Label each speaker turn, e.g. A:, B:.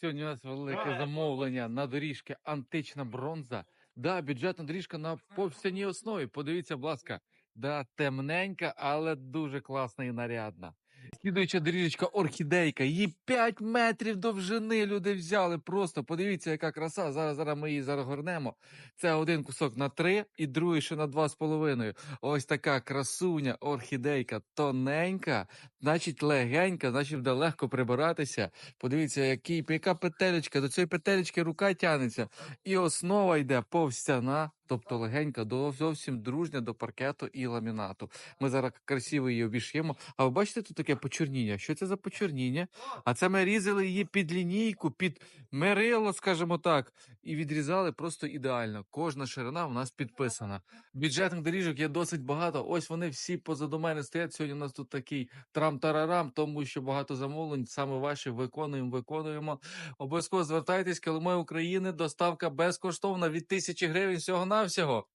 A: Сьогодні у нас велике замовлення на доріжки антична бронза. Да, бюджетна доріжка на повстяній основі. Подивіться, будь ласка, да, темненька, але дуже класна і нарядна. Слідуюча доріжечка орхідейка. Її 5 метрів довжини люди взяли. Просто подивіться, яка краса. Зараз зараз ми її загорнемо. Це один кусок на 3 і другий ще на 2,5. Ось така красуня, орхідейка, тоненька, значить легенька, значить буде легко прибиратися. Подивіться, який, яка петелечка, до цієї петелечки рука тягнеться. І основа йде повстяна, тобто легенька, до зовсім дружня до паркету і ламінату. Ми зараз красиво її обіш'ємо. А ви бачите тут таке почорніння? Що це за почорніння? А це ми різали її під лінійку, під мерило, скажімо так, і відрізали просто ідеально. Кожна ширина у нас підписана. Бюджетних доріжок є досить багато. Ось вони всі позаду мене стоять. Сьогодні у нас тут такий трам-тарарам, тому що багато замовлень саме ваші виконуємо, виконуємо. Обов'язково звертайтесь, Килимой України, доставка безкоштовна від тисячі гривень всього навсього